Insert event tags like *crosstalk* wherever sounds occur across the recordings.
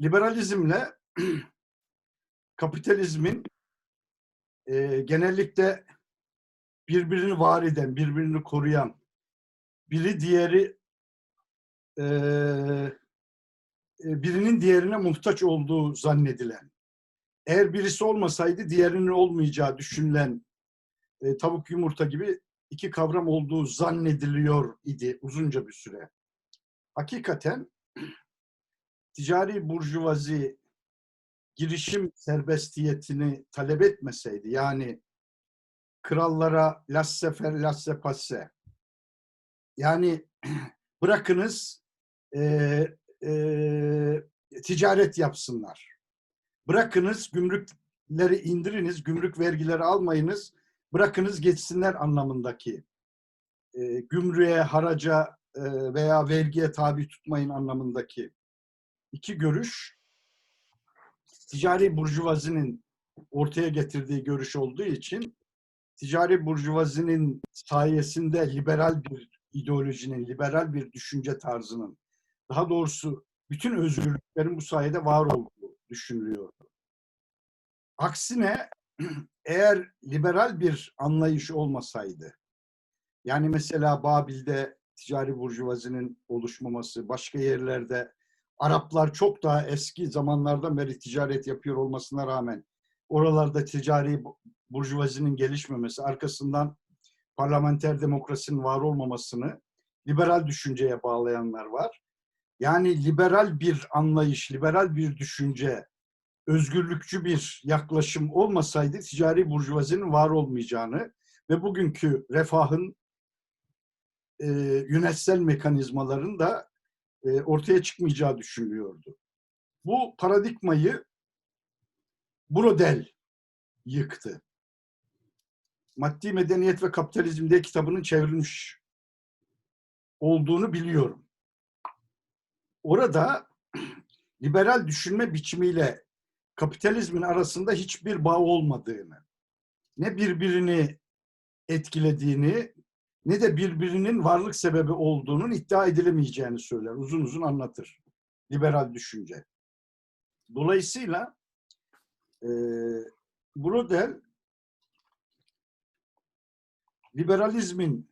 liberalizmle *clears throat* kapitalizmin e, genellikle birbirini var eden, birbirini koruyan, biri diğeri e, e, birinin diğerine muhtaç olduğu zannedilen, eğer birisi olmasaydı diğerinin olmayacağı düşünülen e, tavuk yumurta gibi iki kavram olduğu zannediliyor idi uzunca bir süre. Hakikaten ticari burjuvazi girişim serbestiyetini talep etmeseydi yani krallara lasse faire lasse passe yani *clears throat* bırakınız e, e, ticaret yapsınlar. Bırakınız gümrükleri indiriniz, gümrük vergileri almayınız, bırakınız geçsinler anlamındaki e, gümrüğe, haraca e, veya vergiye tabi tutmayın anlamındaki iki görüş ticari burjuvazinin ortaya getirdiği görüş olduğu için ticari burjuvazinin sayesinde liberal bir ideolojinin, liberal bir düşünce tarzının daha doğrusu bütün özgürlüklerin bu sayede var olduğu düşünülüyor. Aksine *clears throat* eğer liberal bir anlayış olmasaydı, yani mesela Babil'de ticari burjuvazinin oluşmaması, başka yerlerde Araplar çok daha eski zamanlardan beri ticaret yapıyor olmasına rağmen oralarda ticari burjuvazinin gelişmemesi, arkasından parlamenter demokrasinin var olmamasını liberal düşünceye bağlayanlar var. Yani liberal bir anlayış, liberal bir düşünce, özgürlükçü bir yaklaşım olmasaydı ticari burjuvazinin var olmayacağını ve bugünkü refahın e, yönetsel mekanizmaların da e, ortaya çıkmayacağı düşünülüyordu. Bu paradigmayı Brodel yıktı. Maddi Medeniyet ve Kapitalizm'de kitabının çevrilmiş olduğunu biliyorum. Orada *clears throat* liberal düşünme biçimiyle kapitalizmin arasında hiçbir bağ olmadığını, ne birbirini etkilediğini ne de birbirinin varlık sebebi olduğunun iddia edilemeyeceğini söyler. Uzun uzun anlatır. Liberal düşünce. Dolayısıyla e, Brodel liberalizmin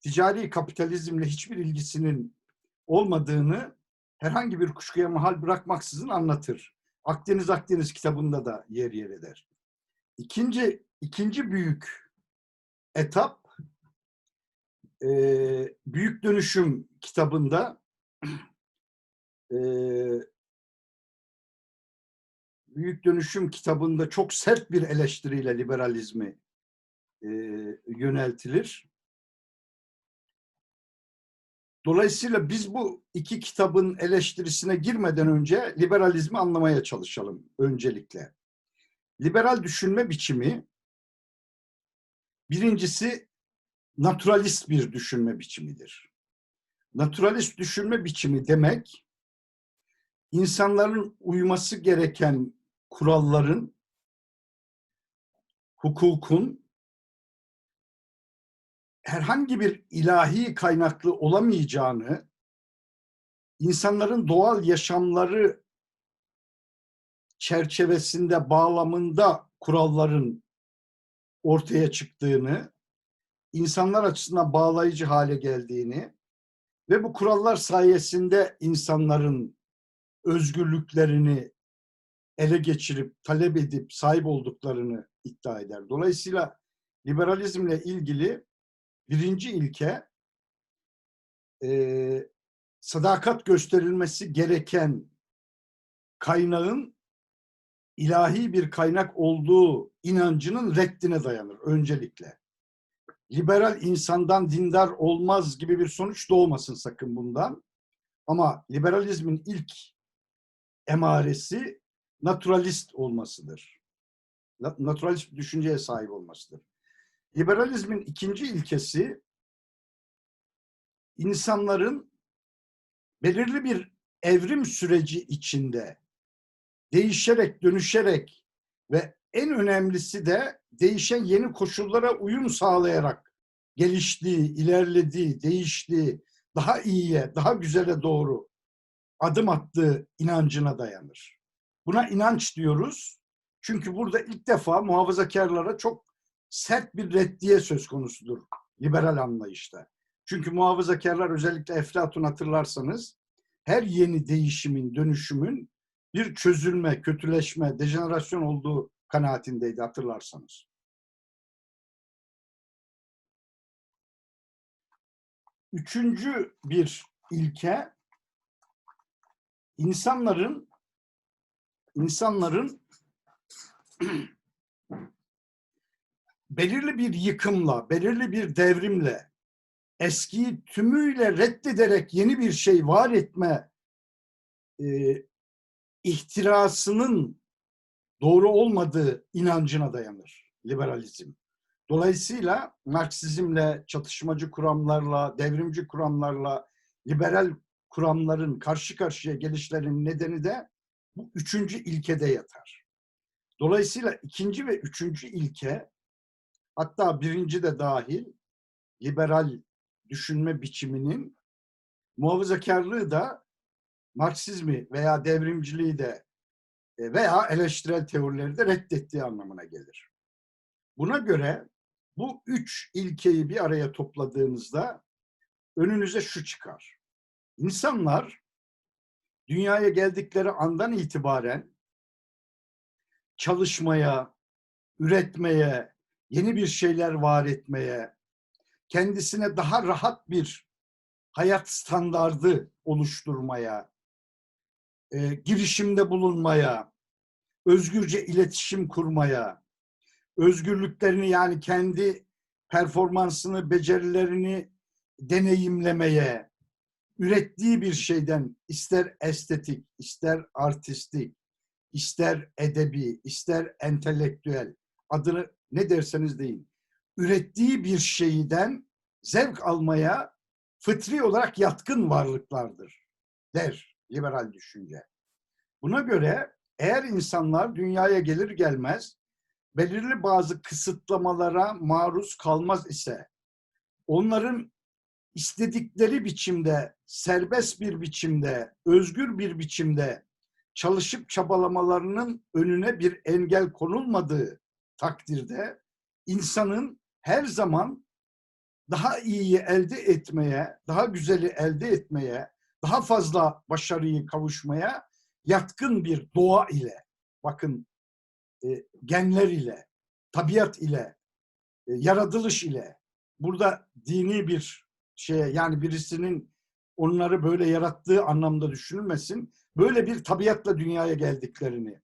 ticari kapitalizmle hiçbir ilgisinin olmadığını herhangi bir kuşkuya mahal bırakmaksızın anlatır. Akdeniz Akdeniz kitabında da yer yer eder. İkinci, ikinci büyük etap e, Büyük Dönüşüm kitabında *clears throat* e, Büyük Dönüşüm kitabında çok sert bir eleştiriyle liberalizmi e, yöneltilir. Dolayısıyla biz bu iki kitabın eleştirisine girmeden önce liberalizmi anlamaya çalışalım öncelikle. Liberal düşünme biçimi birincisi naturalist bir düşünme biçimidir. Naturalist düşünme biçimi demek insanların uyması gereken kuralların, hukukun herhangi bir ilahi kaynaklı olamayacağını, insanların doğal yaşamları çerçevesinde, bağlamında kuralların ortaya çıktığını, insanlar açısından bağlayıcı hale geldiğini ve bu kurallar sayesinde insanların özgürlüklerini ele geçirip, talep edip, sahip olduklarını iddia eder. Dolayısıyla liberalizmle ilgili birinci ilke e, sadakat gösterilmesi gereken kaynağın ilahi bir kaynak olduğu inancının reddine dayanır öncelikle. Liberal insandan dindar olmaz gibi bir sonuç doğmasın sakın bundan. Ama liberalizmin ilk emaresi naturalist olmasıdır. Naturalist düşünceye sahip olmasıdır. Liberalizmin ikinci ilkesi insanların belirli bir evrim süreci içinde değişerek, dönüşerek ve en önemlisi de değişen yeni koşullara uyum sağlayarak geliştiği, ilerlediği, değiştiği, daha iyiye, daha güzele doğru adım attığı inancına dayanır. Buna inanç diyoruz. Çünkü burada ilk defa muhafazakarlara çok sert bir reddiye söz konusudur liberal anlayışta. Çünkü muhafazakarlar özellikle Eflatun hatırlarsanız her yeni değişimin, dönüşümün bir çözülme, kötüleşme, dejenerasyon olduğu kanaatindeydi hatırlarsanız. Üçüncü bir ilke insanların insanların *clears throat* belirli bir yıkımla, belirli bir devrimle eskiyi tümüyle reddederek yeni bir şey var etme e, ihtirasının doğru olmadığı inancına dayanır liberalizm. Dolayısıyla Marksizmle, çatışmacı kuramlarla, devrimci kuramlarla, liberal kuramların karşı karşıya gelişlerinin nedeni de bu üçüncü ilkede yatar. Dolayısıyla ikinci ve üçüncü ilke, hatta birinci de dahil, liberal düşünme biçiminin muhafazakarlığı da Marksizmi veya devrimciliği de veya eleştirel teorileri de reddettiği anlamına gelir. Buna göre bu üç ilkeyi bir araya topladığınızda önünüze şu çıkar. İnsanlar dünyaya geldikleri andan itibaren çalışmaya, üretmeye, yeni bir şeyler var etmeye, kendisine daha rahat bir hayat standardı oluşturmaya, e, girişimde bulunmaya, özgürce iletişim kurmaya, özgürlüklerini yani kendi performansını, becerilerini deneyimlemeye, ürettiği bir şeyden ister estetik, ister artistik, ister edebi, ister entelektüel adını ne derseniz deyin. Ürettiği bir şeyden zevk almaya fıtri olarak yatkın varlıklardır der liberal düşünce. Buna göre eğer insanlar dünyaya gelir gelmez belirli bazı kısıtlamalara maruz kalmaz ise onların istedikleri biçimde, serbest bir biçimde, özgür bir biçimde çalışıp çabalamalarının önüne bir engel konulmadığı takdirde insanın her zaman daha iyiyi elde etmeye, daha güzeli elde etmeye, daha fazla başarıyı kavuşmaya yatkın bir doğa ile, bakın e, genler ile, tabiat ile, e, yaratılış ile, burada dini bir şeye yani birisinin onları böyle yarattığı anlamda düşünülmesin. Böyle bir tabiatla dünyaya geldiklerini.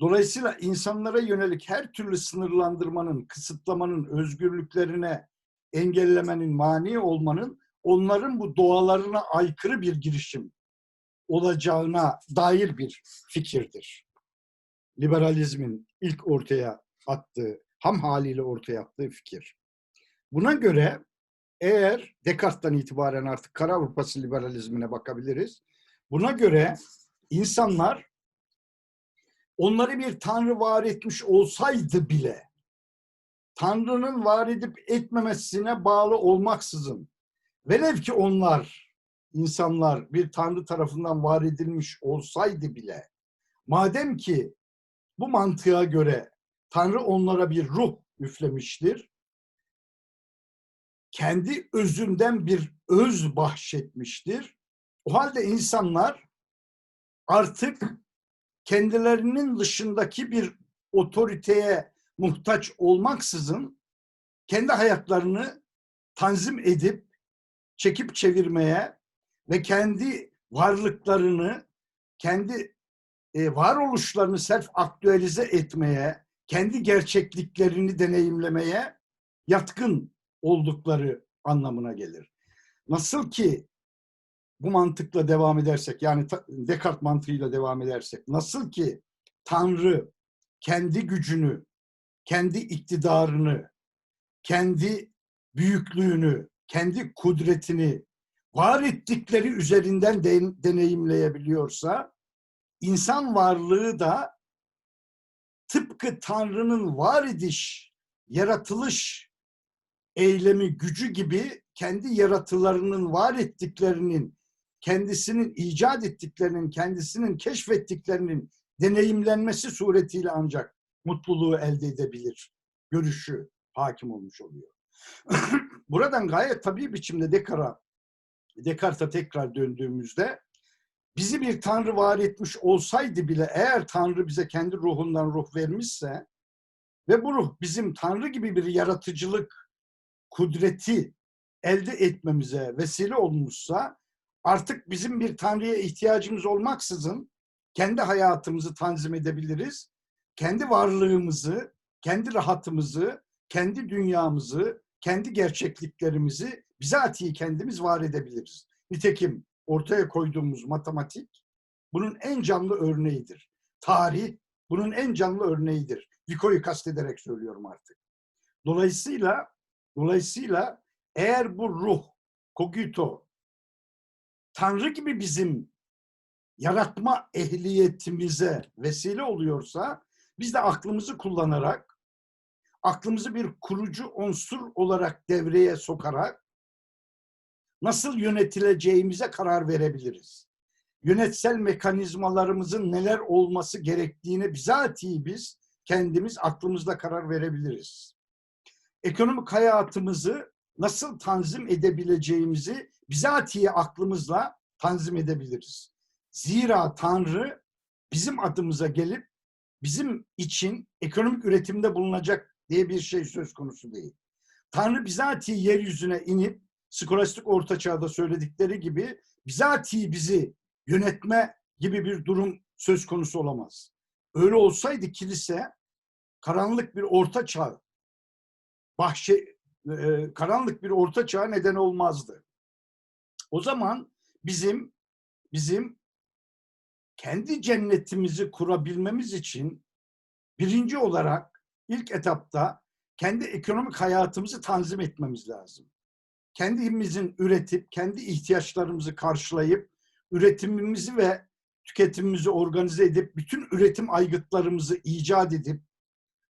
Dolayısıyla insanlara yönelik her türlü sınırlandırmanın, kısıtlamanın, özgürlüklerine engellemenin, mani olmanın onların bu doğalarına aykırı bir girişim olacağına dair bir fikirdir. Liberalizmin ilk ortaya attığı, ham haliyle ortaya attığı fikir. Buna göre eğer Descartes'ten itibaren artık Kara Avrupası liberalizmine bakabiliriz. Buna göre insanlar onları bir tanrı var etmiş olsaydı bile Tanrı'nın var edip etmemesine bağlı olmaksızın velev ki onlar insanlar bir Tanrı tarafından var edilmiş olsaydı bile madem ki bu mantığa göre Tanrı onlara bir ruh üflemiştir kendi özünden bir öz bahşetmiştir. O halde insanlar artık kendilerinin dışındaki bir otoriteye muhtaç olmaksızın kendi hayatlarını tanzim edip çekip çevirmeye ve kendi varlıklarını, kendi e, varoluşlarını self aktüelize etmeye, kendi gerçekliklerini deneyimlemeye yatkın oldukları anlamına gelir. Nasıl ki bu mantıkla devam edersek yani Descartes mantığıyla devam edersek nasıl ki Tanrı kendi gücünü, kendi iktidarını, kendi büyüklüğünü, kendi kudretini var ettikleri üzerinden de, deneyimleyebiliyorsa insan varlığı da tıpkı Tanrı'nın var ediş, yaratılış eylemi, gücü gibi kendi yaratılarının var ettiklerinin kendisinin icat ettiklerinin, kendisinin keşfettiklerinin deneyimlenmesi suretiyle ancak mutluluğu elde edebilir. Görüşü hakim olmuş oluyor. *clears throat* Buradan gayet tabii biçimde Descartes'a Descartes'a tekrar döndüğümüzde bizi bir tanrı var etmiş olsaydı bile eğer tanrı bize kendi ruhundan ruh vermişse ve bu ruh bizim tanrı gibi bir yaratıcılık kudreti elde etmemize vesile olmuşsa artık bizim bir tanrıya ihtiyacımız olmaksızın kendi hayatımızı tanzim edebiliriz. Kendi varlığımızı, kendi rahatımızı, kendi dünyamızı, kendi gerçekliklerimizi bizatihi kendimiz var edebiliriz. Nitekim ortaya koyduğumuz matematik bunun en canlı örneğidir. Tarih bunun en canlı örneğidir. Vico'yu kastederek söylüyorum artık. Dolayısıyla dolayısıyla eğer bu ruh, kogito, Tanrı gibi bizim yaratma ehliyetimize vesile oluyorsa biz de aklımızı kullanarak aklımızı bir kurucu unsur olarak devreye sokarak nasıl yönetileceğimize karar verebiliriz. Yönetsel mekanizmalarımızın neler olması gerektiğini bizatihi biz kendimiz aklımızla karar verebiliriz. Ekonomik hayatımızı nasıl tanzim edebileceğimizi bizatihi aklımızla tanzim edebiliriz. Zira Tanrı bizim adımıza gelip bizim için ekonomik üretimde bulunacak diye bir şey söz konusu değil. Tanrı bizatihi yeryüzüne inip skolastik orta çağda söyledikleri gibi bizatihi bizi yönetme gibi bir durum söz konusu olamaz. Öyle olsaydı kilise karanlık bir orta çağ bahşe, e, karanlık bir orta çağ neden olmazdı. O zaman bizim bizim kendi cennetimizi kurabilmemiz için birinci olarak ilk etapta kendi ekonomik hayatımızı tanzim etmemiz lazım. Kendimizin üretip, kendi ihtiyaçlarımızı karşılayıp, üretimimizi ve tüketimimizi organize edip, bütün üretim aygıtlarımızı icat edip,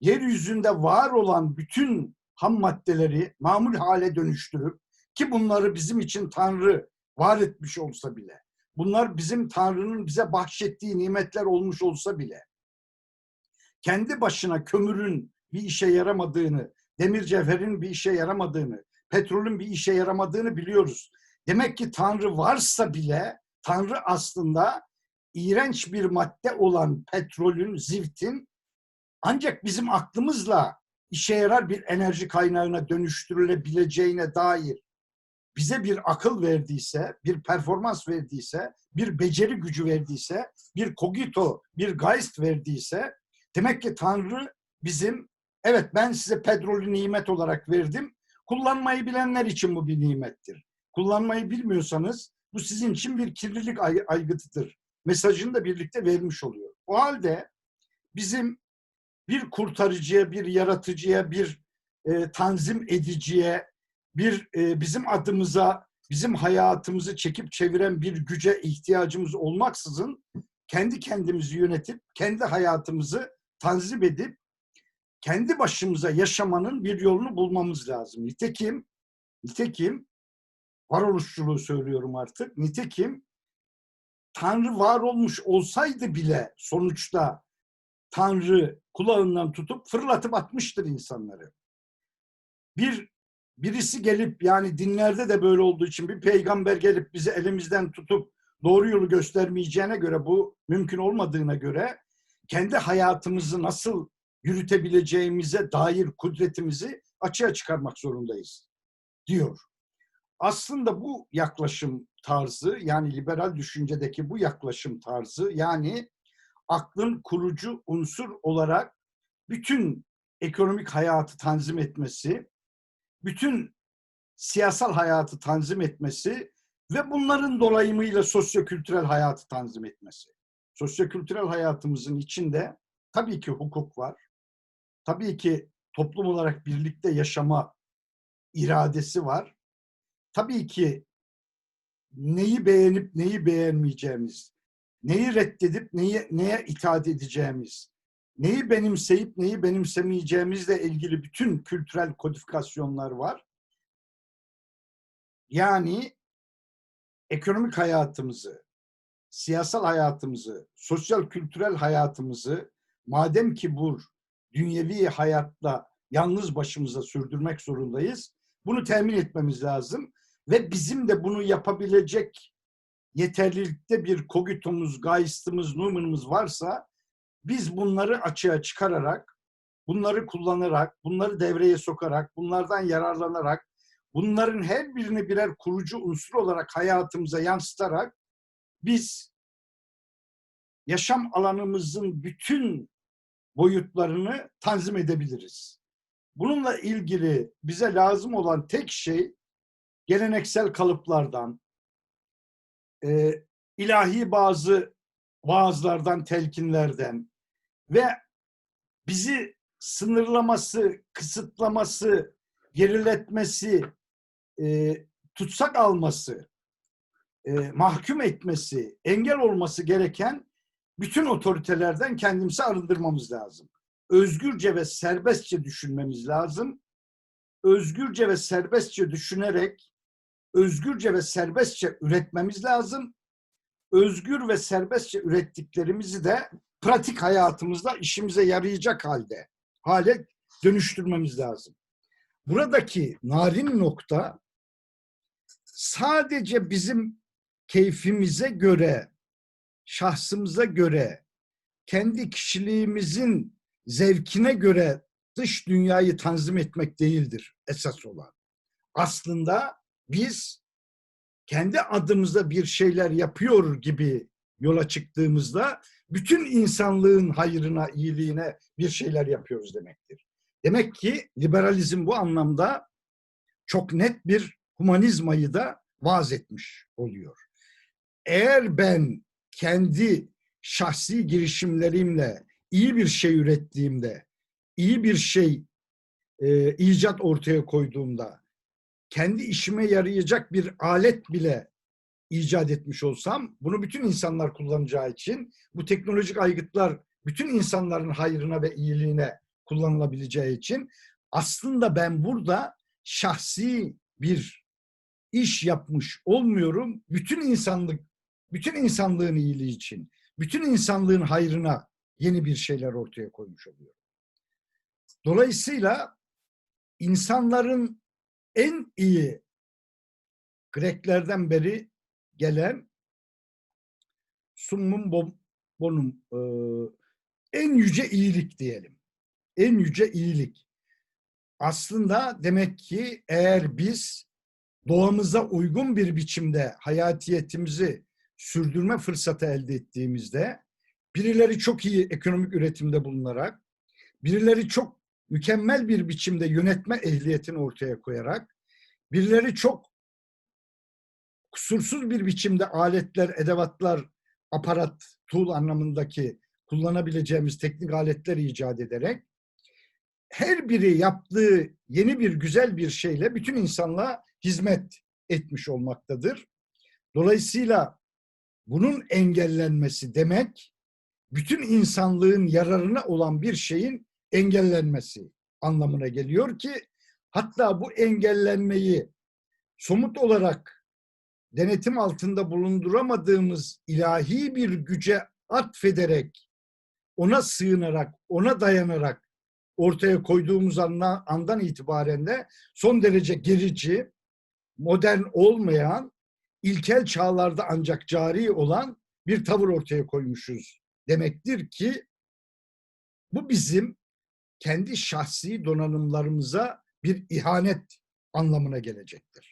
yeryüzünde var olan bütün ham maddeleri mamul hale dönüştürüp, ki bunları bizim için Tanrı var etmiş olsa bile, bunlar bizim Tanrı'nın bize bahşettiği nimetler olmuş olsa bile, kendi başına kömürün bir işe yaramadığını, demir cevherin bir işe yaramadığını, petrolün bir işe yaramadığını biliyoruz. Demek ki Tanrı varsa bile Tanrı aslında iğrenç bir madde olan petrolün, ziftin ancak bizim aklımızla işe yarar bir enerji kaynağına dönüştürülebileceğine dair bize bir akıl verdiyse, bir performans verdiyse, bir beceri gücü verdiyse, bir kogito, bir geist verdiyse demek ki Tanrı bizim evet ben size petrolü nimet olarak verdim. Kullanmayı bilenler için bu bir nimettir. Kullanmayı bilmiyorsanız bu sizin için bir kirlilik aygıtıdır. Mesajını da birlikte vermiş oluyor. O halde bizim bir kurtarıcıya, bir yaratıcıya, bir e, tanzim ediciye, bir e, bizim adımıza, bizim hayatımızı çekip çeviren bir güce ihtiyacımız olmaksızın kendi kendimizi yönetip, kendi hayatımızı tanzim edip, kendi başımıza yaşamanın bir yolunu bulmamız lazım. Nitekim, nitekim, varoluşçuluğu söylüyorum artık, nitekim Tanrı var olmuş olsaydı bile sonuçta Tanrı kulağından tutup fırlatıp atmıştır insanları. Bir birisi gelip yani dinlerde de böyle olduğu için bir peygamber gelip bizi elimizden tutup doğru yolu göstermeyeceğine göre bu mümkün olmadığına göre kendi hayatımızı nasıl yürütebileceğimize dair kudretimizi açığa çıkarmak zorundayız diyor. Aslında bu yaklaşım tarzı yani liberal düşüncedeki bu yaklaşım tarzı yani aklın kurucu unsur olarak bütün ekonomik hayatı tanzim etmesi, bütün siyasal hayatı tanzim etmesi ve bunların dolayımıyla sosyokültürel hayatı tanzim etmesi. Sosyokültürel hayatımızın içinde tabii ki hukuk var. Tabii ki toplum olarak birlikte yaşama iradesi var. Tabii ki neyi beğenip neyi beğenmeyeceğimiz, neyi reddedip neyi, neye itaat edeceğimiz, neyi benimseyip neyi benimsemeyeceğimizle ilgili bütün kültürel kodifikasyonlar var. Yani ekonomik hayatımızı, siyasal hayatımızı, sosyal kültürel hayatımızı madem ki bu dünyevi hayatla yalnız başımıza sürdürmek zorundayız. Bunu temin etmemiz lazım ve bizim de bunu yapabilecek yeterlilikte bir kogitumuz, gaistimiz, numanımız varsa biz bunları açığa çıkararak, bunları kullanarak, bunları devreye sokarak, bunlardan yararlanarak, bunların her birini birer kurucu unsur olarak hayatımıza yansıtarak biz yaşam alanımızın bütün boyutlarını tanzim edebiliriz. Bununla ilgili bize lazım olan tek şey geleneksel kalıplardan, e, ilahi bazı vaazlardan, telkinlerden ve bizi sınırlaması, kısıtlaması, geriletmesi, e, tutsak alması, e, mahkum etmesi, engel olması gereken bütün otoritelerden kendimizi arındırmamız lazım. Özgürce ve serbestçe düşünmemiz lazım. Özgürce ve serbestçe düşünerek özgürce ve serbestçe üretmemiz lazım. Özgür ve serbestçe ürettiklerimizi de pratik hayatımızda işimize yarayacak halde hale dönüştürmemiz lazım. Buradaki narin nokta sadece bizim keyfimize göre, şahsımıza göre, kendi kişiliğimizin zevkine göre dış dünyayı tanzim etmek değildir esas olan. Aslında biz kendi adımıza bir şeyler yapıyor gibi yola çıktığımızda bütün insanlığın hayrına, iyiliğine bir şeyler yapıyoruz demektir. Demek ki liberalizm bu anlamda çok net bir humanizmayı da vaaz etmiş oluyor. Eğer ben kendi şahsi girişimlerimle iyi bir şey ürettiğimde, iyi bir şey e, icat ortaya koyduğumda, kendi işime yarayacak bir alet bile icat etmiş olsam, bunu bütün insanlar kullanacağı için bu teknolojik aygıtlar bütün insanların hayrına ve iyiliğine kullanılabileceği için aslında ben burada şahsi bir iş yapmış olmuyorum. Bütün insanlık, bütün insanlığın iyiliği için, bütün insanlığın hayrına yeni bir şeyler ortaya koymuş oluyor. Dolayısıyla insanların en iyi Greklerden beri gelen summum bonum e, en yüce iyilik diyelim. En yüce iyilik. Aslında demek ki eğer biz doğamıza uygun bir biçimde hayatiyetimizi sürdürme fırsatı elde ettiğimizde birileri çok iyi ekonomik üretimde bulunarak, birileri çok mükemmel bir biçimde yönetme ehliyetini ortaya koyarak, birileri çok kusursuz bir biçimde aletler, edevatlar, aparat, tool anlamındaki kullanabileceğimiz teknik aletler icat ederek her biri yaptığı yeni bir güzel bir şeyle bütün insanlığa hizmet etmiş olmaktadır. Dolayısıyla bunun engellenmesi demek bütün insanlığın yararına olan bir şeyin engellenmesi anlamına geliyor ki hatta bu engellenmeyi somut olarak denetim altında bulunduramadığımız ilahi bir güce atfederek ona sığınarak, ona dayanarak ortaya koyduğumuz andan, itibaren de son derece gerici, modern olmayan, ilkel çağlarda ancak cari olan bir tavır ortaya koymuşuz demektir ki bu bizim kendi şahsi donanımlarımıza bir ihanet anlamına gelecektir.